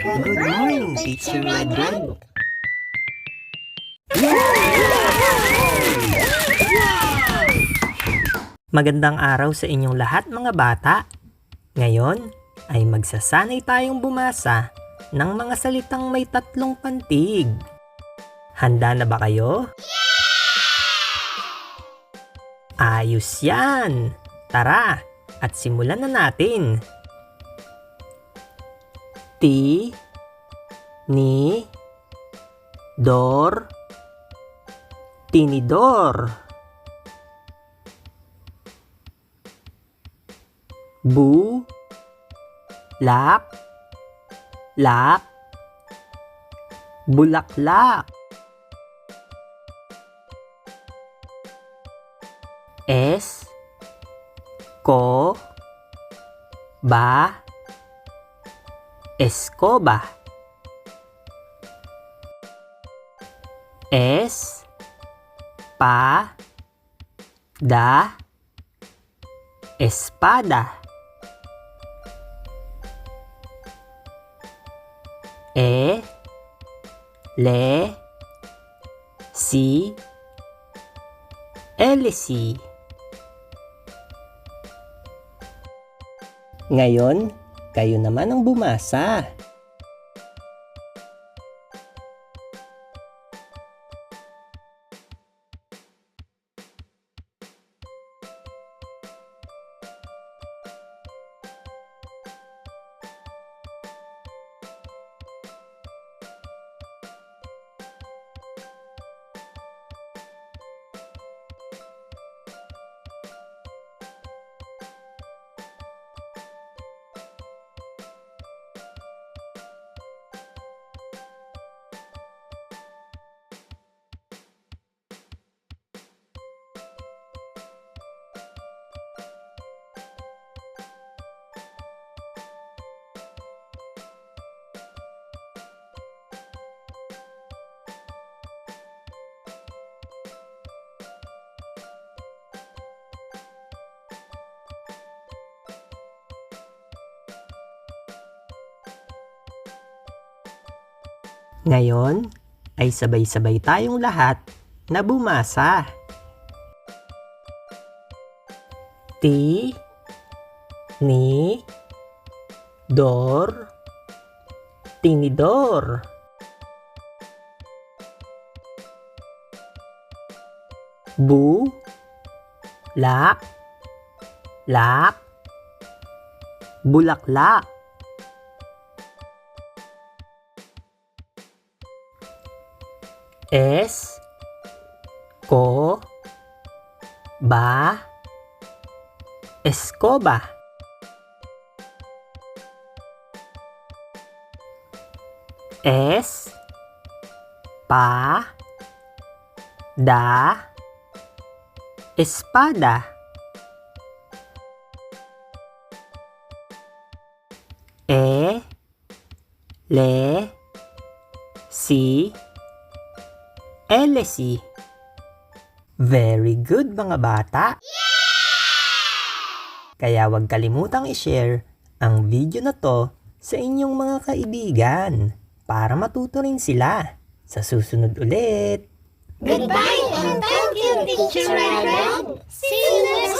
Good morning, Teacher Red. Magandang araw sa inyong lahat mga bata. Ngayon ay magsasanay tayong bumasa ng mga salitang may tatlong pantig. Handa na ba kayo? Ayos yan! Tara, at simulan na natin. Ti, ni, dor, tinidor. Bu, lak, lak, bulaklak. Es, ko, ba, escoba. Es, pa, da, espada. E, le, si, elisi. Ngayon, kayo naman ang bumasa. Ngayon ay sabay-sabay tayong lahat na bumasa. Ti, ni, dor, tinidor. Bu, lak, lak, bulaklak. Es, ko, ba, escoba. Es, pa, da, espada. E, le, si, Elesi. Very good mga bata. Kaya huwag kalimutang i-share ang video na to sa inyong mga kaibigan para matuto rin sila. Sa susunod ulit. Goodbye and thank you, Teacher Red Red. See you next